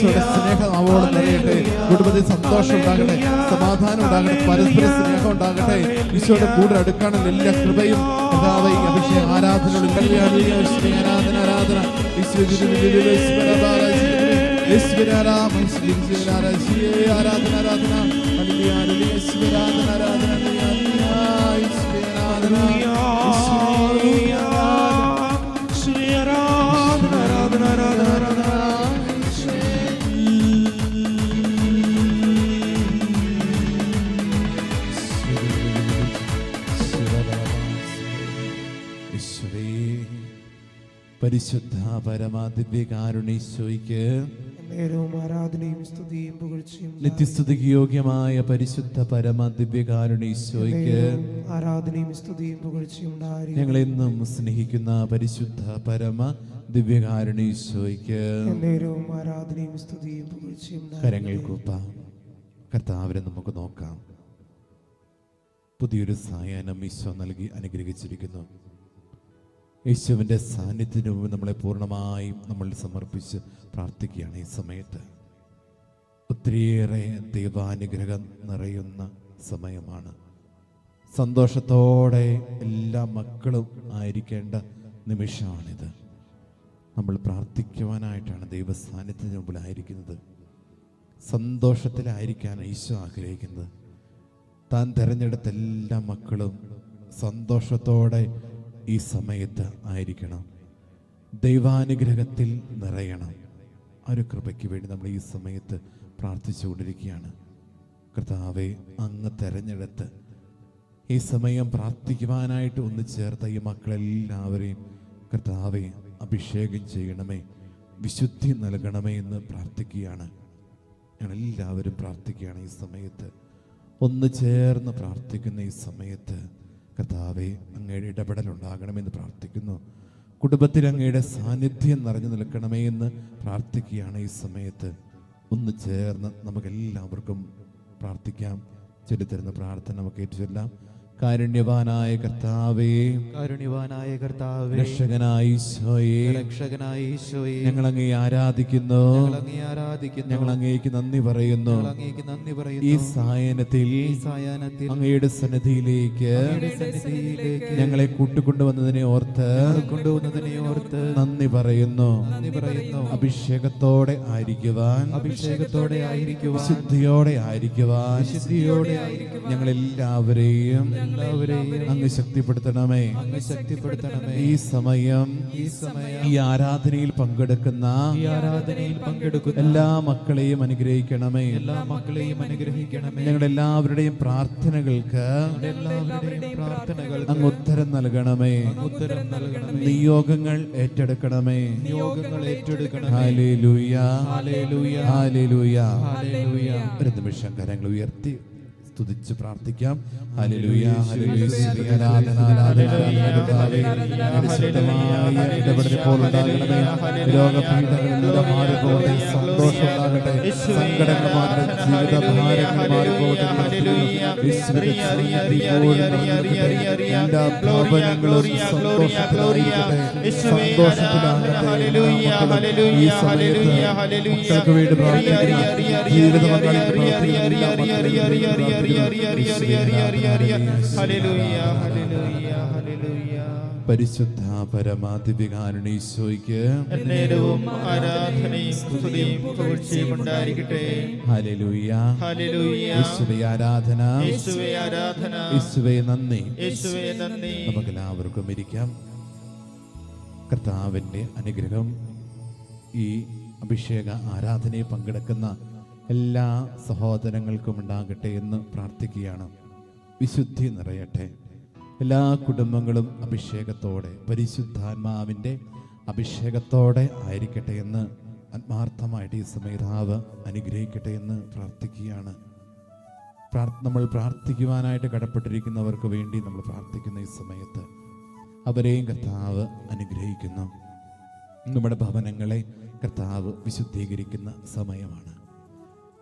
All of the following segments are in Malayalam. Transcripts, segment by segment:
സ്നേഹം അവോളം നിറയട്ടെ. കുടുംബത്തിൽ സന്തോഷം ഉണ്ടാകട്ടെ. സമാധാനം ഉണ്ടാകട്ടെ. പരസ്പര സ്നേഹം ഉണ്ടാകട്ടെ. ഈശോയുടെ കൂടെ അടുക്കാനുള്ള എല്ലാ കൃപയും ഈ അഭിഷേക ആരാധനയോട് ആരാധന ആരാധന. ആരാധന ആരാധന. ആരാധന ആരാധന. പരിശുദ്ധ പരമാദിവ്യകാരുണീശോയ്ക്ക് ആരാധനയും സ്തുതിയും പുകഴ്ചയും നിത്യസ്തുതിക്ക് യോഗ്യമായ പരിശുദ്ധ പരമദിവ്യകാരുണീശോയ്ക്ക് ആരാധനയും സ്തുതിയും പുകഴ്ചയും ഞങ്ങൾ എന്നും സ്നേഹിക്കുന്ന പരിശുദ്ധ പരമ ദിവ്യകാരുണീശോയ്ക്ക് ആരാധനയും സ്തുതിയും പുകഴ്ചയും കരങ്ങൾ കൂപ്പാം കർത്താവിനെ നമുക്ക് നോക്കാം. പുതിയൊരു സായാഹ്നം ഈശോ നൽകി അനുഗ്രഹിച്ചിരിക്കുന്നു. യേശുവിന്റെ സാന്നിധ്യത്തിന് മുമ്പ് നമ്മളെ പൂർണമായും നമ്മൾ സമർപ്പിച്ച് പ്രാർത്ഥിക്കുകയാണ് ഈ സമയത്ത്. ഒത്തിരിയേറെ ദൈവാനുഗ്രഹം നിറയുന്ന സമയമാണ്. സന്തോഷത്തോടെ എല്ലാ മക്കളും ആയിരിക്കേണ്ട നിമിഷമാണിത്. നമ്മൾ പ്രാർത്ഥിക്കുവാനായിട്ടാണ് ദൈവ സാന്നിധ്യത്തിന് മുമ്പിലായിരിക്കുന്നത് സന്തോഷത്തിലായിരിക്കാൻ ഈശോ ആഗ്രഹിക്കുന്നത്. താൻ തിരഞ്ഞെടുത്ത എല്ലാ മക്കളും സന്തോഷത്തോടെ ഈ സമയത്ത് ആയിരിക്കണം. ദൈവാനുഗ്രഹത്തിൽ നിറയണം. ആ ഒരു കൃപയ്ക്ക് വേണ്ടി നമ്മൾ ഈ സമയത്ത് പ്രാർത്ഥിച്ചുകൊണ്ടിരിക്കുകയാണ്. കർത്താവെ അങ്ങ് തെരഞ്ഞെടുത്ത് ഈ സമയം പ്രാർത്ഥിക്കുവാനായിട്ട് ഒന്ന് ചേർത്ത ഈ മക്കളെല്ലാവരെയും കർത്താവെ അഭിഷേകം ചെയ്യണമേ വിശുദ്ധി നൽകണമേ എന്ന് പ്രാർത്ഥിക്കുകയാണ്. ഞങ്ങളെല്ലാവരും പ്രാർത്ഥിക്കുകയാണ് ഈ സമയത്ത്. ഒന്ന് ചേർന്ന് പ്രാർത്ഥിക്കുന്ന ഈ സമയത്ത് കർത്താവെ അങ്ങയുടെ ഇടപെടൽ ഉണ്ടാകണമെന്ന് പ്രാർത്ഥിക്കുന്നു. കുടുംബത്തിൽ അങ്ങയുടെ സാന്നിധ്യം നിറഞ്ഞു നിൽക്കണമേ എന്ന് പ്രാർത്ഥിക്കുകയാണ് ഈ സമയത്ത്. ഒന്ന് ചേർന്ന് നമുക്കെല്ലാവർക്കും പ്രാർത്ഥിക്കാം. ചൊല്ലിത്തരുന്ന പ്രാർത്ഥന നമുക്ക് ഏറ്റുചൊല്ലാം. കാരുണ്യവാനായ കർത്താവേ കാരുണ്യവാനായ കർത്താവേ രക്ഷകനായ ഈശോയെ രക്ഷകനായ ഈശോയെ ഞങ്ങൾ അങ്ങേ ആരാധിക്കുന്നു ഞങ്ങൾ അങ്ങേ ആരാധിക്കുന്നു ഞങ്ങൾ അങ്ങേക്ക് നന്ദി പറയുന്നു. അങ്ങേക്ക് നന്ദി ഈ പറയുന്നു സായനത്തിൽ ഈ സായനത്തിൽ അങ്ങയുടെ സന്നിധിയിലേക്ക് അങ്ങയുടെ സന്നിധിയിലേക്ക് ഞങ്ങളെ കൂട്ടിക്കൊണ്ടുവന്നതിനെ ഓർത്ത് കൊണ്ടുവന്നതിനെ ഓർത്ത് നന്ദി പറയുന്നു. നന്ദി പറയുന്നു. അഭിഷേകത്തോടെ ആയിരിക്കുവാൻ അഭിഷേകത്തോടെ ആയിരിക്കുവാൻ ശുദ്ധിയോടെ ആയിരിക്കുവാൻ ശുദ്ധിയോടെ ആയിരിക്കുവാൻ ഞങ്ങളെല്ലാവരെയും എല്ലാവരെയും അങ്ങ് ശക്തിപ്പെടുത്തണമേ. അങ്ങ് ശക്തിപ്പെടുത്തണമേ. ഈ സമയം ഈ സമയം ഈ ആരാധനയിൽ പങ്കെടുക്കുന്ന ഈ ആരാധനയിൽ പങ്കെടുക്കുന്ന എല്ലാ മക്കളെയും അനുഗ്രഹിക്കണമേ. എല്ലാ മക്കളെയും അനുഗ്രഹിക്കണമേ. ഞങ്ങളുടെ എല്ലാവരുടെയും പ്രാർത്ഥനകൾക്ക് എല്ലാവരുടെയും പ്രാർത്ഥനകൾ അങ്ങ് ഉത്തരം നൽകണമേ. ഉത്തരം നൽകണമേ. നിയോഗങ്ങൾ ഏറ്റെടുക്കണമേ. നിയോഗങ്ങൾ ഏറ്റെടുക്കണമേ. ഹാലേലൂയ. Hallelujah hallelujah. ഹല്ലേലൂയ ഒരു നിമിഷം കരങ്ങൾ ഉയർത്തി. സ്തുതിച്ച് പ്രാർത്ഥിക്കാം ഹലലുയ ഹല്ലേലൂയ സ്തുതി, ആരാധന ആരാധന ഇടപെടൽ ഇപ്പോൾ ഉണ്ടാകണമേ രോഗപീഠകളിലൂടെ മാറിപ്പോകട്ടെ സന്തോഷം ഉണ്ടാകട്ടെ സങ്കടങ്ങൾ മാറട്ടെ ജീവിത ഭാരങ്ങൾ മാറിപ്പോകട്ടെ യേശുവിന്റെ സാന്നിധ്യം ഇപ്പോഴും നിറഞ്ഞിരിക്കട്ടെ. എല്ലാ ഭവനങ്ങളും സന്തോഷത്തിലായിരിക്കട്ടെ സന്തോഷത്തിലാകട്ടെ ഈ സമയത്ത് മക്കൾക്ക് വേണ്ടി പ്രാർത്ഥിക്കുന്ന ജീവിത പങ്കാളിക്ക് പരിശുദ്ധ പരമാധിപികാരുണീശോയ്ക്ക് ആരാധന. നന്ദി. ഇരിക്കാം. കർത്താവിന്റെ അനുഗ്രഹം ഈ അഭിഷേക ആരാധനയെ പങ്കെടുക്കുന്ന എല്ലാ സഹോദരങ്ങൾക്കും ഉണ്ടാകട്ടെ എന്ന് പ്രാർത്ഥിക്കുകയാണ്. വിശുദ്ധി നിറയട്ടെ. എല്ലാ കുടുംബങ്ങളും അഭിഷേകത്തോടെ പരിശുദ്ധാത്മാവിന്റെ അഭിഷേകത്തോടെ ആയിരിക്കട്ടെ എന്ന് ആത്മാർത്ഥമായിട്ട് ഈ സമയതാവ് അനുഗ്രഹിക്കട്ടെ എന്ന് പ്രാർത്ഥിക്കുകയാണ്. പ്രാർ- നമ്മൾ പ്രാർത്ഥിക്കുവാനായിട്ട് കടപ്പെട്ടിരിക്കുന്നവർക്ക് വേണ്ടി നമ്മൾ പ്രാർത്ഥിക്കുന്ന ഈ സമയത്ത് അവരെയും കർത്താവ് അനുഗ്രഹിക്കുന്നു. നമ്മുടെ ഭവനങ്ങളെ കർത്താവ് വിശുദ്ധീകരിക്കുന്ന സമയമാണ്.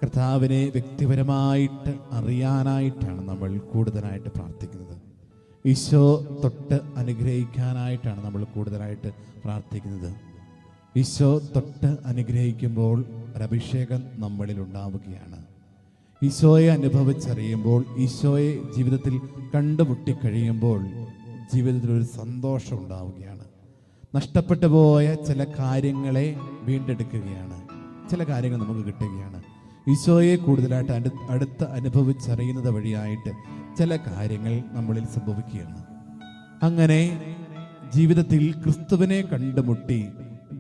കർത്താവിനെ വ്യക്തിപരമായിട്ട് അറിയാനായിട്ടാണ് നമ്മൾ കൂടുതലായിട്ട് പ്രാർത്ഥിക്കുന്നത്. ഈശോ തൊട്ട് അനുഗ്രഹിക്കാനായിട്ടാണ് നമ്മൾ കൂടുതലായിട്ട് പ്രാർത്ഥിക്കുന്നത്. ഈശോ തൊട്ട് അനുഗ്രഹിക്കുമ്പോൾ ഒരഭിഷേകം നമ്മളിൽ ഉണ്ടാവുകയാണ്. ഈശോയെ അനുഭവിച്ചറിയുമ്പോൾ ഈശോയെ ജീവിതത്തിൽ കണ്ടുമുട്ടി കഴിയുമ്പോൾ ജീവിതത്തിൽ ഒരു സന്തോഷം ഉണ്ടാവുകയാണ്. നഷ്ടപ്പെട്ടു പോയ ചില കാര്യങ്ങളെ വീണ്ടെടുക്കുകയാണ്. ചില കാര്യങ്ങൾ നമുക്ക് കിട്ടുകയാണ്. ഈശോയെ കൂടുതലായിട്ട് അടു അടുത്ത് അനുഭവിച്ചറിയുന്നത് വഴിയായിട്ട് ചില കാര്യങ്ങൾ നമ്മളിൽ സംഭവിക്കുകയാണ്. അങ്ങനെ ജീവിതത്തിൽ ക്രിസ്തുവിനെ കണ്ടുമുട്ടി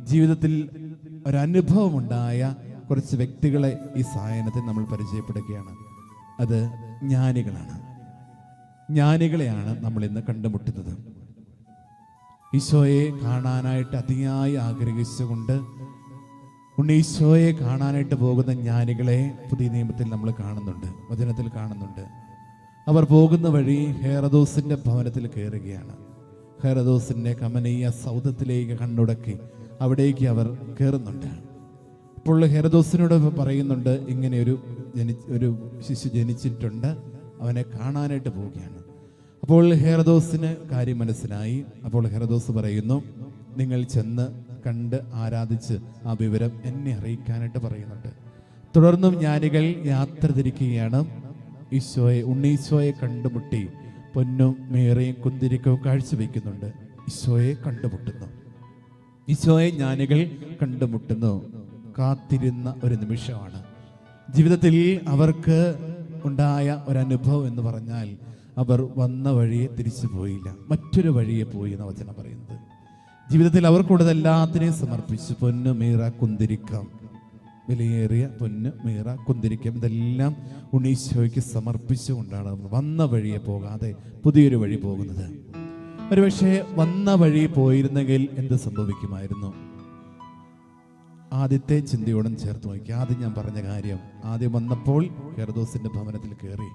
ജീവിതത്തിൽ ഒരനുഭവമുണ്ടായ കുറച്ച് വ്യക്തികളെ ഈ സായനത്തിൽ നമ്മൾ പരിചയപ്പെടുകയാണ്. അത് ജ്ഞാനികളാണ്. ജ്ഞാനികളെയാണ് നമ്മൾ ഇന്ന് കണ്ടുമുട്ടുന്നത്. ഈശോയെ കാണാനായിട്ട് അതിയായി ആഗ്രഹിച്ചുകൊണ്ട് ഉണ്ണീശോയെ കാണാനായിട്ട് പോകുന്ന ജ്ഞാനികളെ പുതിയ നിയമത്തിൽ നമ്മൾ കാണുന്നുണ്ട് വചനത്തിൽ കാണുന്നുണ്ട്. അവർ പോകുന്ന വഴി ഹേറദോസിന്റെ ഭവനത്തിൽ കയറുകയാണ്. ഹേറദോസിന്റെ കമനീയ സൗദത്തിലേക്ക് കണ്ണുടക്കി അവിടേക്ക് അവർ കയറുന്നുണ്ട്. അപ്പോൾ ഹെറദോസിനോട് പറയുന്നുണ്ട് ഇങ്ങനെ ഒരു ജനി ഒരു ശിശു ജനിച്ചിട്ടുണ്ട് അവനെ കാണാനായിട്ട് പോവുകയാണ്. അപ്പോൾ ഹെറദോസിന് കാര്യം മനസ്സിലായി. അപ്പോൾ ഹെറദോസ് പറയുന്നു നിങ്ങൾ ചെന്ന് കണ്ട് ആരാധിച്ച് ആ വിവരം എന്നെ അറിയിക്കാനായിട്ട് പറയുന്നുണ്ട്. തുടർന്നും ജ്ഞാനികൾ യാത്ര തിരിക്കുകയാണ്. ഈശോയെ ഉണ്ണീശോയെ കണ്ടുമുട്ടി പൊന്നും മേറയും കുന്തിരിക്കവും കാഴ്ചവെക്കുന്നുണ്ട്. ഈശോയെ കണ്ടുമുട്ടുന്നു. ഈശോയെ ജ്ഞാനികൾ കണ്ടുമുട്ടുന്നു. കാത്തിരുന്ന ഒരു നിമിഷമാണ്. ജീവിതത്തിൽ അവർക്ക് ഉണ്ടായ ഒരനുഭവം എന്ന് പറഞ്ഞാൽ അവർ വന്ന വഴിയെ തിരിച്ചു പോയില്ല മറ്റൊരു വഴിയെ പോയി എന്ന വചനം പറയുന്നത്. ജീവിതത്തിൽ അവർക്കുള്ളത് എല്ലാത്തിനെയും സമർപ്പിച്ച് പൊന്ന് മീറ കുന്തിരിക്കാം. വിലയേറിയ പൊന്ന് മീറ കുന്തിരിക്കം. ഇതെല്ലാം ഉണ്ണീശോയ്ക്ക് സമർപ്പിച്ചുകൊണ്ടാണ് വന്ന വഴിയെ പോകാതെ പുതിയൊരു വഴി പോകുന്നത്. ഒരുപക്ഷെ വന്ന വഴി പോയിരുന്നെങ്കിൽ എന്ത് സംഭവിക്കുമായിരുന്നു? ആദ്യത്തെ ചിന്തയോടും ചേർത്ത് നോക്കി. ആദ്യം ഞാൻ പറഞ്ഞ കാര്യം ആദ്യം വന്നപ്പോൾ ഹെറദോസിന്റെ ഭവനത്തിൽ കയറി.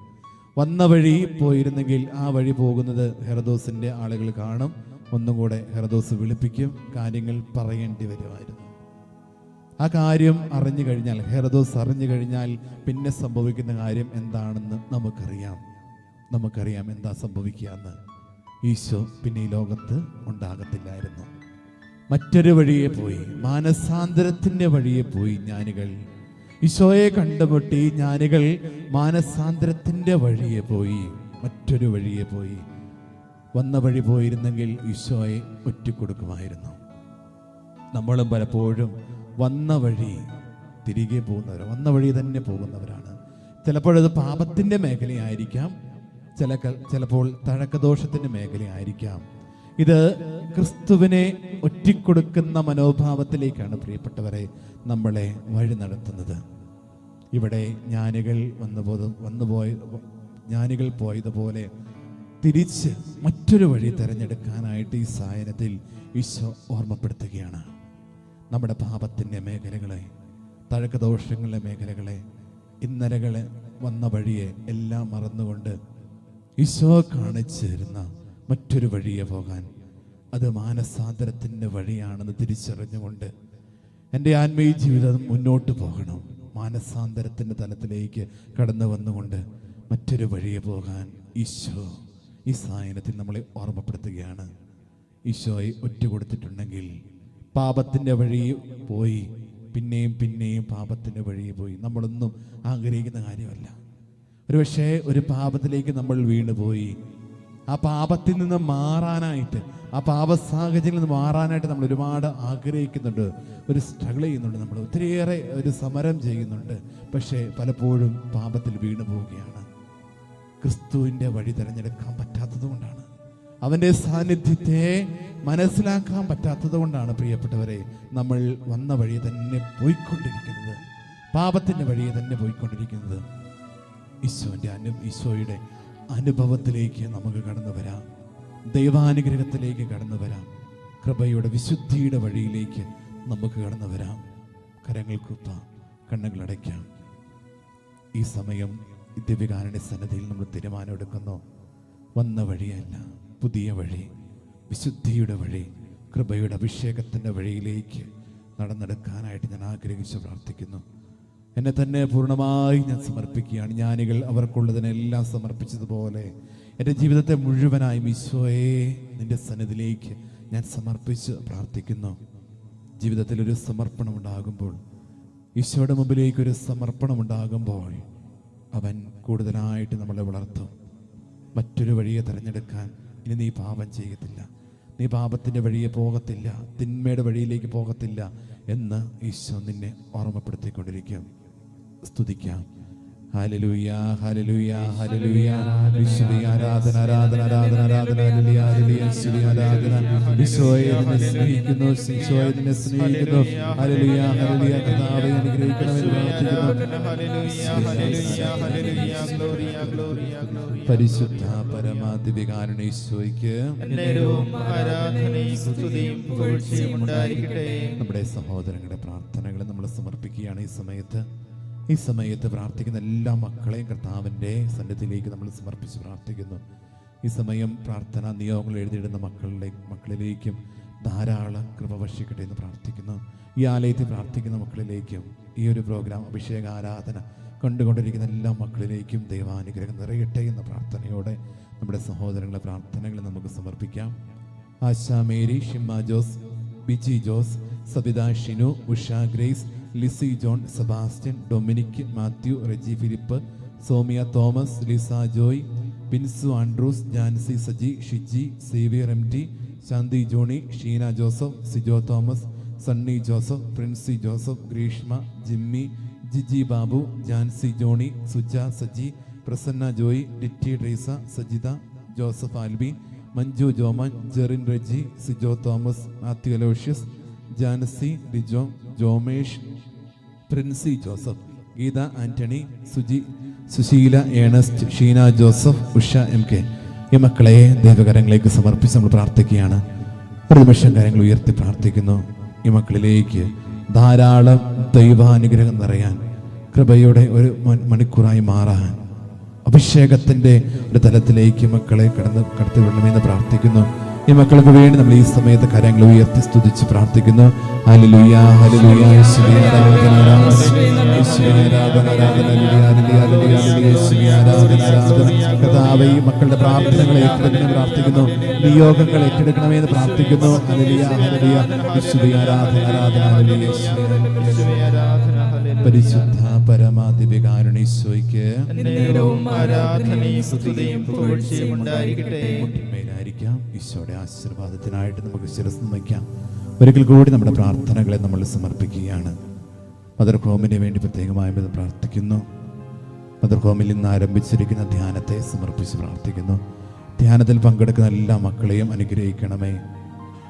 വന്ന വഴി പോയിരുന്നെങ്കിൽ ആ വഴി പോകുന്നത് ഹെറദോസിന്റെ ആളുകൾ കാണും. ഒന്നും കൂടെ ഹെറദോസ് വിളിപ്പിക്കും കാര്യങ്ങൾ പറയേണ്ടി വരുമായിരുന്നു. ആ കാര്യം അറിഞ്ഞു കഴിഞ്ഞാൽ ഹെറദോസ് അറിഞ്ഞു കഴിഞ്ഞാൽ പിന്നെ സംഭവിക്കുന്ന കാര്യം എന്താണെന്ന് നമുക്കറിയാം. നമുക്കറിയാം എന്താ സംഭവിക്കുക എന്ന് ഈശോ പിന്നെ ഈ ലോകത്ത് ഉണ്ടാകത്തില്ലായിരുന്നു. മറ്റൊരു വഴിയെ പോയി മാനസാന്തരത്തിന്റെ വഴിയെ പോയി ജ്ഞാനികൾ. ഈശോയെ കണ്ടുമുട്ടി ജ്ഞാനികൾ മാനസാന്തരത്തിന്റെ വഴിയെ പോയി മറ്റൊരു വഴിയെ പോയി. വന്ന വഴി പോയിരുന്നെങ്കിൽ ഈശോയെ ഒറ്റിക്കൊടുക്കുമായിരുന്നു. നമ്മളും പലപ്പോഴും വന്ന വഴി തിരികെ പോകുന്നവർ വന്ന വഴി തന്നെ പോകുന്നവരാണ്. ചിലപ്പോഴത് പാപത്തിന്റെ മേഖലയായിരിക്കാം ചില ചിലപ്പോൾ തഴക്കദോഷത്തിന്റെ മേഖലയായിരിക്കാം. ഇത് ക്രിസ്തുവിനെ ഒറ്റിക്കൊടുക്കുന്ന മനോഭാവത്തിലേക്കാണ് പ്രിയപ്പെട്ടവരെ നമ്മളെ വഴി നടത്തുന്നത്. ഇവിടെ ജ്ഞാനികൾ വന്നു പോ വന്നുപോയ ജ്ഞാനികൾ പോയതുപോലെ തിരിച്ച് മറ്റൊരു വഴി തിരഞ്ഞെടുക്കാനായിട്ട് ഈ സായനത്തിൽ ഈശോ ഓർമ്മപ്പെടുത്തുകയാണ്. നമ്മുടെ പാപത്തിന്റെ മേഖലകളെ തഴക്കദോഷങ്ങളുടെ മേഖലകളെ ഇന്നലകളെ വന്ന വഴിയെ എല്ലാം മറന്നുകൊണ്ട് ഈശോ കാണിച്ചു തരുന്ന മറ്റൊരു വഴിയെ പോകാൻ. അത് മാനസാന്തരത്തിന്റെ വഴിയാണെന്ന് തിരിച്ചറിഞ്ഞുകൊണ്ട് എന്റെ ആത്മീയ ജീവിതം മുന്നോട്ട് പോകണം. മാനസാന്തരത്തിന്റെ തലത്തിലേക്ക് കടന്നു വന്നുകൊണ്ട് മറ്റൊരു വഴിയെ പോകാൻ ഈശോ ഈ സായനത്തിൽ നമ്മളെ ഓർമ്മപ്പെടുത്തുകയാണ്. ഈശോയെ ഒറ്റ കൊടുത്തിട്ടുണ്ടെങ്കിൽ പാപത്തിന്റെ വഴി പോയി പിന്നെയും പിന്നെയും പാപത്തിന്റെ വഴി പോയി. നമ്മളൊന്നും ആഗ്രഹിക്കുന്ന കാര്യമല്ല. ഒരു പക്ഷേ ഒരു പാപത്തിലേക്ക് നമ്മൾ വീണുപോയി ആ പാപത്തിൽ നിന്ന് മാറാനായിട്ട് ആ പാപ സാഹചര്യത്തിൽ നിന്ന് മാറാനായിട്ട് നമ്മൾ ഒരുപാട് ആഗ്രഹിക്കുന്നുണ്ട്. ഒരു സ്ട്രഗിൾ ചെയ്യുന്നുണ്ട് നമ്മൾ. ഒത്തിരിയേറെ ഒരു സമരം ചെയ്യുന്നുണ്ട്. പക്ഷേ പലപ്പോഴും പാപത്തിൽ വീണു പോവുകയാണ്. ക്രിസ്തുവിന്റെ വഴി തിരഞ്ഞെടുക്കാൻ കൊണ്ടാണ് അവന്റെ സാന്നിധ്യത്തെ മനസ്സിലാക്കാൻ പറ്റാത്തത് കൊണ്ടാണ് പ്രിയപ്പെട്ടവരെ നമ്മൾ വന്ന വഴി തന്നെ പോയിക്കൊണ്ടിരിക്കുന്നത്. പാപത്തിന്റെ വഴി തന്നെ പോയിക്കൊണ്ടിരിക്കുന്നത്. ഈശോന്റെ അനു ഈശോയുടെ അനുഭവത്തിലേക്ക് നമുക്ക് കടന്നു വരാം. ദൈവാനുഗ്രഹത്തിലേക്ക് കടന്നു വരാം. കൃപയുടെ വിശുദ്ധിയുടെ വഴിയിലേക്ക് നമുക്ക് കടന്നു വരാം. കരങ്ങൾ കണ്ണുകൾ അടയ്ക്കാം. ഈ സമയം ദിവ്യകാരുടെ സന്നദ്ധയിൽ നമ്മൾ തീരുമാനമെടുക്കുന്നു. വന്ന വഴിയല്ല. പുതിയ വഴി വിശുദ്ധിയുടെ വഴി കൃപയുടെ അഭിഷേകത്തിന്റെ വഴിയിലേക്ക് നടന്നെടുക്കാനായിട്ട് ഞാൻ ആഗ്രഹിച്ച് പ്രാർത്ഥിക്കുന്നു. എന്നെ തന്നെ പൂർണമായി ഞാൻ സമർപ്പിക്കുകയാണ്. ജ്ഞാനികൾ അവർക്കുള്ളതിനെല്ലാം സമർപ്പിച്ചതുപോലെ എന്റെ ജീവിതത്തെ മുഴുവനായും ഈശോയെ നിന്റെ സന്നിധിയിലേക്ക് ഞാൻ സമർപ്പിച്ച് പ്രാർത്ഥിക്കുന്നു. ജീവിതത്തിൽ ഒരു സമർപ്പണം ഉണ്ടാകുമ്പോൾ ഈശോയുടെ മുമ്പിലേക്ക് ഒരു സമർപ്പണം ഉണ്ടാകുമ്പോൾ അവൻ കൂടുതലായിട്ട് നമ്മളെ വളർത്തും. മറ്റൊരു വഴിയെ തിരഞ്ഞെടുക്കാൻ ഇനി നീ പാപം ചെയ്യത്തില്ല. നീ പാപത്തിന്റെ വഴിയെ പോകത്തില്ല. തിന്മയുടെ വഴിയിലേക്ക് പോകത്തില്ല എന്ന് ഈശോ നിന്നെ ഓർമ്മപ്പെടുത്തിക്കൊണ്ടിരിക്കും. സ്തുതിക്കാം. ആരാധന ആരാധന ആരാധന ആരാധന. ഹല്ലേലൂയ ആരാധന. സ്നേഹിക്കുന്നു ഹല്ലേലൂയ ഹല്ലേലൂയ. കർത്താവേ അനുഗ്രഹിക്കണമെന്ന് പ്രാർത്ഥിക്കുന്നു. Hallelujah hallelujah hallelujah gloria gloria gloria പരിശുദ്ധ പരമാധികാരണ ഈശോയ്ക്ക് നമ്മുടെ സഹോദരങ്ങളുടെ പ്രാർത്ഥനകളെ നമ്മൾ സമർപ്പിക്കുകയാണ് ഈ സമയത്ത്. ഈ സമയത്ത് പ്രാർത്ഥിക്കുന്ന എല്ലാ മക്കളെയും കർത്താവിന്റെ സന്നിധിയിലേക്ക് നമ്മൾ സമർപ്പിച്ച് പ്രാർത്ഥിക്കുന്നു. ഈ സമയം പ്രാർത്ഥന നിയോഗങ്ങൾ എഴുതിയിടുന്ന മക്കളിലെ മക്കളിലേക്കും ധാരാളം കൃപ വർഷിക്കട്ടെ എന്ന് പ്രാർത്ഥിക്കുന്നു. ഈ ആലയത്തിൽ പ്രാർത്ഥിക്കുന്ന മക്കളിലേക്കും ഈ ഒരു പ്രോഗ്രാം അഭിഷേക ആരാധന കണ്ടുകൊണ്ടിരിക്കുന്ന എല്ലാ മക്കളിലേക്കും ദൈവാനുഗ്രഹം നിറയട്ടെ എന്ന പ്രാർത്ഥനയോടെ നമ്മുടെ സഹോദരങ്ങളെ പ്രാർത്ഥനകൾ നമുക്ക് സമർപ്പിക്കാം. Asha Mary Shimma Jose Biji Jose Sabitha Shinu Usha Grace Lissy John Sebastian Dominic Mathew Reji Philip Somiya Thomas Lisa Joy Binsu Andrews Jancy Saji Shiji Xavier M T Shanthi Johnny Sheena Joseph Sijo Thomas Sunny Joseph Princy Joseph Greeshma Jimmy Jiji Babu Jancy Johnny Suja Saji Prasanna Joy Ditty Treesa Sajitha Joseph Alby Manju Joman Jerin Reji Sijo Thomas Mathew Aloysius Jancy Lijo Jomesh Princy Joseph Geetha Antony Suji Susheela Ernest Sheena Joseph Usha M K. ഈ മക്കളെ ദൈവകരങ്ങളിലേക്ക് സമർപ്പിച്ച് നമ്മൾ പ്രാർത്ഥിക്കുകയാണ്. ഒരു നിമിഷം കാര്യങ്ങൾ ഉയർത്തി പ്രാർത്ഥിക്കുന്നു. ഈ മക്കളിലേക്ക് ധാരാളം ദൈവാനുഗ്രഹം നിറയാൻ കൃപയുടെ ഒരു മണിക്കൂറായി മാറാൻ അഭിഷേകത്തിന്റെ ഒരു തലത്തിലേക്ക് മക്കളെ കടന്ന് കടത്തിവിടണമെന്ന് പ്രാർത്ഥിക്കുന്നു. ഈ മക്കൾക്ക് വേണ്ടി നമ്മൾ ഈ സമയത്ത് കരങ്ങൾ ഉയർത്തി സ്തുതിച്ച് പ്രാർത്ഥിക്കുന്നു. ആരാധന ആരാധന ആരാധന ആരാധന ഈ മക്കളുടെ പ്രാർത്ഥനകൾ ഏറ്റെടുക്കണമെന്ന് പ്രാർത്ഥിക്കുന്നു. നിയോഗങ്ങൾ ഏറ്റെടുക്കണമെന്ന് പ്രാർത്ഥിക്കുന്നു. ഹല്ലേലൂയ ഹല്ലേലൂയ യേശുവേ ആരാധന ആരാധന യേശുവേ ആരാധന. പരിശുദ്ധ പരമാധിപികാരുണീശോയ്ക്ക് ഈശോയുടെ ആശീർവാദത്തിനായിട്ട് നമുക്ക് ശിരസ് വയ്ക്കാം ഒരിക്കൽ കൂടി നമ്മുടെ പ്രാർത്ഥനകളെ നമ്മൾ സമർപ്പിക്കുകയാണ്. മദർ ഹോമിന് വേണ്ടി പ്രത്യേകമായി ഇത് പ്രാർത്ഥിക്കുന്നു. മദർ ഹോമിൽ നിന്ന് ആരംഭിച്ചിരിക്കുന്ന ധ്യാനത്തെ സമർപ്പിച്ച് പ്രാർത്ഥിക്കുന്നു. ധ്യാനത്തിൽ പങ്കെടുക്കുന്ന എല്ലാ മക്കളെയും അനുഗ്രഹിക്കണമേ.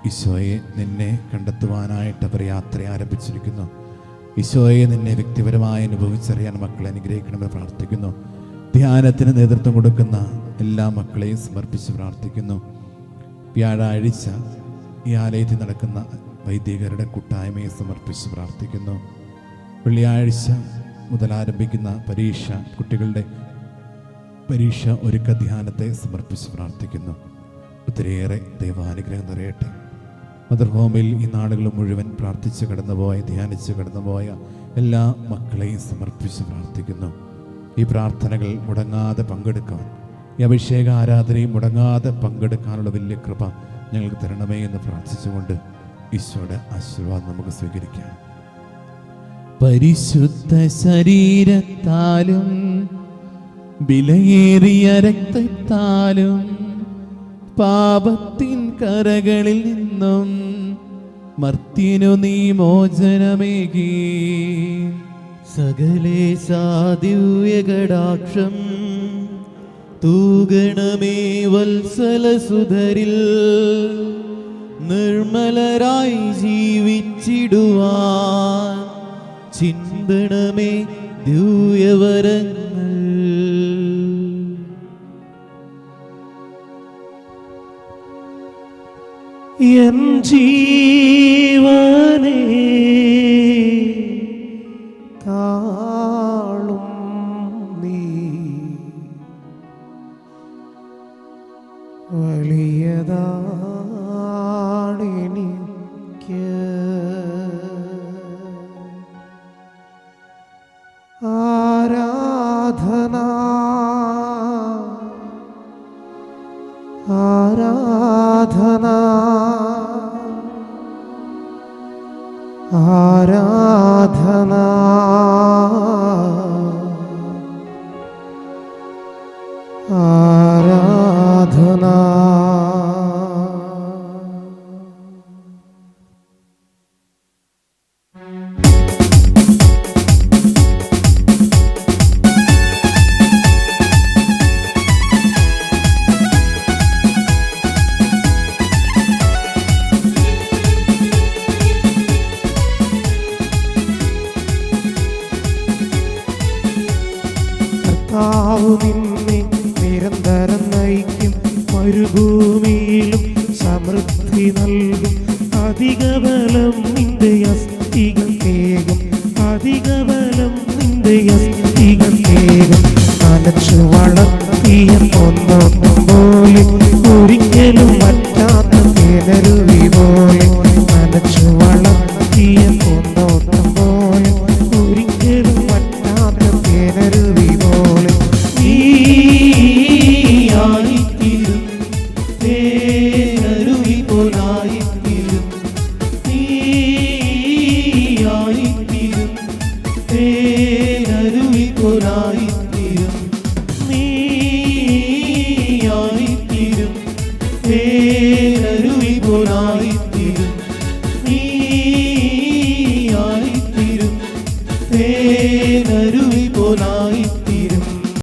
ഈശോയെ നിന്നെ കണ്ടെത്തുവാനായിട്ട് അവർ യാത്ര ആരംഭിച്ചിരിക്കുന്നു ഈശോയെ നിന്നെ വ്യക്തിപരമായി അനുഭവിച്ചറിയാൻ മക്കളെ അനുഗ്രഹിക്കണമെന്ന് പ്രാർത്ഥിക്കുന്നു. ധ്യാനത്തിന് നേതൃത്വം കൊടുക്കുന്ന എല്ലാ മക്കളെയും സമർപ്പിച്ച് പ്രാർത്ഥിക്കുന്നു. വ്യാഴാഴ്ച ഈ ആലയത്തിൽ നടക്കുന്ന വൈദികരുടെ കൂട്ടായ്മയെ സമർപ്പിച്ച് പ്രാർത്ഥിക്കുന്നു. വെള്ളിയാഴ്ച മുതൽ ആരംഭിക്കുന്ന പരീക്ഷ കുട്ടികളുടെ പരീക്ഷ ഒരുക്ക ധ്യാനത്തെ സമർപ്പിച്ച് പ്രാർത്ഥിക്കുന്നു. ഒത്തിരിയേറെ ദൈവാനുഗ്രഹം നിറയട്ടെ. മദർ ഹോമിൽ ഈ നാളുകൾ മുഴുവൻ പ്രാർത്ഥിച്ച് കടന്നുപോയ ധ്യാനിച്ച് കടന്നുപോയ എല്ലാ മക്കളെയും സമർപ്പിച്ച് പ്രാർത്ഥിക്കുന്നു. ഈ പ്രാർത്ഥനകൾ മുടങ്ങാതെ പങ്കെടുക്കാൻ ഈ അഭിഷേക ആരാധനയും മുടങ്ങാതെ പങ്കെടുക്കാനുള്ള വലിയ കൃപ ഞങ്ങൾക്ക് തരണമേ എന്ന് പ്രാർത്ഥിച്ചുകൊണ്ട് ഈശോയുടെ ആശീർവാദം നമുക്ക് സ്വീകരിക്കാം. പരിശുദ്ധ ശരീരത്താലും വിലയേറിയ രക്തത്താലും പാപത്തിൻ കരകളിൽ നിന്നും മർത്തിനു നീ മോചനമേകി. സകലേശാദിവ്യകടാക്ഷം തൂഗണമേ വത്സലസുധരിൽ നിർമ്മലരായി ജീവിച്ചിടുവാൻ ചിന്തണമേ ദിവ്യവരങ്ങൾ. എൻ ജീവനേ കാളും കർത്താവ് നിന്നെ നിരന്തരം നയിക്കും. മരുഭൂമിയിലും സമൃദ്ധി നൽകും. അധിക ബലം നിന്റെ അസ്ഥികൾ കേകും അധിക ബലം നിന്റെ അസ്ഥികൾ കേകും നനച്ചു വളർത്തിയ പോലെ